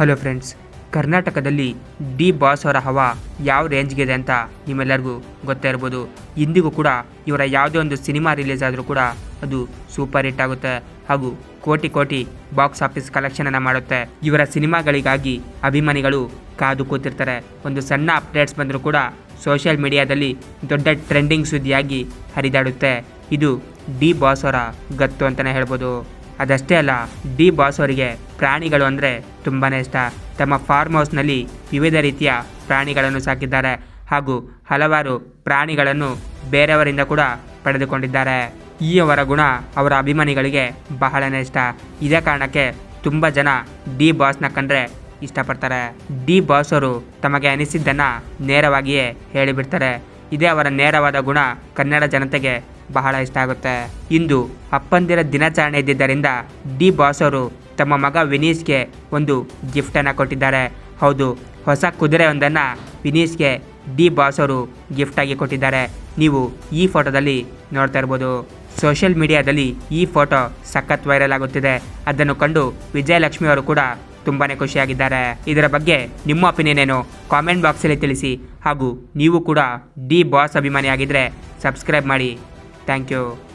Hello friends, ಕರ್ನಾಟಕದಲ್ಲಿ D boss ಅವರ ಹವಾ ಯಾವ ರೇಂಜ್ಗಿದೆ ಅಂತ ನಿಮ್ಮೆಲ್ಲರಿಗೂ ಗೊತ್ತೇ ಇರ್ಬೋದು. ಇಂದಿಗೂ ಕೂಡ ಇವರ ಯಾವುದೇ ಒಂದು ಸಿನಿಮಾ ರಿಲೀಸ್ ಆದರೂ ಕೂಡ ಅದು ಸೂಪರ್ ಹಿಟ್ ಆಗುತ್ತೆ ಹಾಗೂ ಕೋಟಿ ಕೋಟಿ ಬಾಕ್ಸ್ ಆಫೀಸ್ ಕಲೆಕ್ಷನನ್ನು ಮಾಡುತ್ತೆ. ಇವರ ಸಿನಿಮಾಗಳಿಗಾಗಿ ಅಭಿಮಾನಿಗಳು ಕಾದು ಕೂತಿರ್ತಾರೆ. ಒಂದು ಸಣ್ಣ ಅಪ್ಡೇಟ್ಸ್ ಬಂದರೂ ಕೂಡ ಸೋಷಿಯಲ್ ಮೀಡಿಯಾದಲ್ಲಿ ದೊಡ್ಡ ಟ್ರೆಂಡಿಂಗ್ ಸುದ್ದಿಯಾಗಿ ಹರಿದಾಡುತ್ತೆ. ಇದು ಡಿ ಬಾಸ್ ಅವರ ಗತ್ತು ಅಂತಲೇ ಹೇಳ್ಬೋದು. ಅದಷ್ಟೇ ಅಲ್ಲ, ಡಿ ಬಾಸ್ ಅವರಿಗೆ ಪ್ರಾಣಿಗಳು ಅಂದರೆ ತುಂಬಾ ಇಷ್ಟ. ತಮ್ಮ ಫಾರ್ಮ್ ಹೌಸ್ನಲ್ಲಿ ವಿವಿಧ ರೀತಿಯ ಪ್ರಾಣಿಗಳನ್ನು ಸಾಕಿದ್ದಾರೆ ಹಾಗೂ ಹಲವಾರು ಪ್ರಾಣಿಗಳನ್ನು ಬೇರೆಯವರಿಂದ ಕೂಡ ಪಡೆದುಕೊಂಡಿದ್ದಾರೆ. ಈ ಅವರ ಗುಣ, ಅವರ ಅಭಿಮಾನಿಗಳಿಗೆ ಬಹಳನೇ ಇಷ್ಟ. ಇದೇ ಕಾರಣಕ್ಕೆ ತುಂಬ ಜನ ಡಿ ಬಾಸ್ನ ಕಂಡ್ರೆ ಇಷ್ಟಪಡ್ತಾರೆ. ಡಿ ಬಾಸ್ ಅವರು ತಮಗೆ ಅನಿಸಿದ್ದನ್ನು ನೇರವಾಗಿಯೇ ಹೇಳಿಬಿಡ್ತಾರೆ. ಇದೇ ಅವರ ನೇರವಾದ ಗುಣ ಕನ್ನಡ ಜನತೆಗೆ ಬಹಳ ಇಷ್ಟ ಆಗುತ್ತೆ. ಇಂದು ಅಪ್ಪಂದಿರ ದಿನಾಚರಣೆ ಇದ್ದಿದ್ದರಿಂದ ಡಿ ಬಾಸ್ ಅವರು ತಮ್ಮ ಮಗ ವಿನೀಶ್ಗೆ ಒಂದು ಗಿಫ್ಟನ್ನು ಕೊಟ್ಟಿದ್ದಾರೆ. ಹೌದು, ಹೊಸ ಕುದುರೆಯೊಂದನ್ನು ವಿನೀಶ್ಗೆ ಡಿ ಬಾಸ್ ಅವರು ಗಿಫ್ಟಾಗಿ ಕೊಟ್ಟಿದ್ದಾರೆ. ನೀವು ಈ ಫೋಟೋದಲ್ಲಿ ನೋಡ್ತಾ ಇರ್ಬೋದು. ಸೋಷಿಯಲ್ ಮೀಡಿಯಾದಲ್ಲಿ ಈ ಫೋಟೋ ಸಖತ್ ವೈರಲ್ ಆಗುತ್ತಿದೆ. ಅದನ್ನು ಕಂಡು ವಿಜಯಲಕ್ಷ್ಮಿ ಅವರು ಕೂಡ ತುಂಬಾ ಖುಷಿಯಾಗಿದ್ದಾರೆ. ಇದರ ಬಗ್ಗೆ ನಿಮ್ಮ ಒಪಿನಿಯನ್ ಏನು? ಕಾಮೆಂಟ್ ಬಾಕ್ಸಲ್ಲಿ ತಿಳಿಸಿ. ಹಾಗೂ ನೀವು ಕೂಡ ಡಿ ಬಾಸ್ ಅಭಿಮಾನಿ ಆಗಿದ್ದರೆ ಸಬ್ಸ್ಕ್ರೈಬ್ ಮಾಡಿ. Thank you.